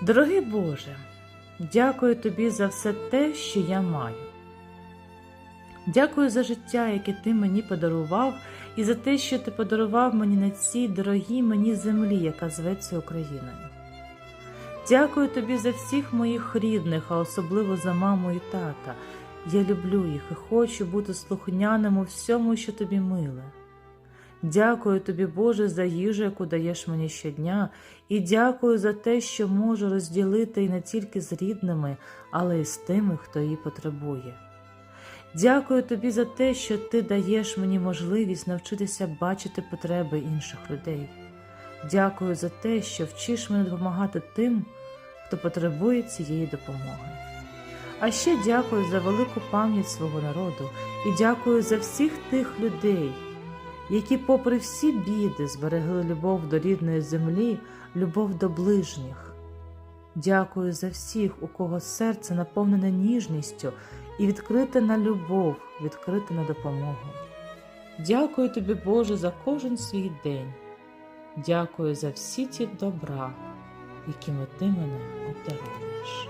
Дорогий Боже, дякую тобі за все те, що я маю. Дякую за життя, яке ти мені подарував, і за те, що ти подарував мені на цій дорогій мені землі, яка зветься Україною. Дякую тобі за всіх моїх рідних, а особливо за маму і тата. Я люблю їх і хочу бути слухняним у всьому, що тобі миле. Дякую тобі, Боже, за їжу, яку даєш мені щодня, і дякую за те, що можу розділити і не тільки з рідними, але й з тими, хто її потребує. Дякую тобі за те, що ти даєш мені можливість навчитися бачити потреби інших людей. Дякую за те, що вчиш мене допомагати тим, хто потребує цієї допомоги. А ще дякую за велику пам'ять свого народу і дякую за всіх тих людей, які, попри всі біди, зберегли любов до рідної землі, любов до ближніх. Дякую за всіх, у кого серце наповнене ніжністю і відкрите на любов, відкрите на допомогу. Дякую тобі, Боже, за кожен свій день. Дякую за всі ті добра, якими ти мене обдаровуєш.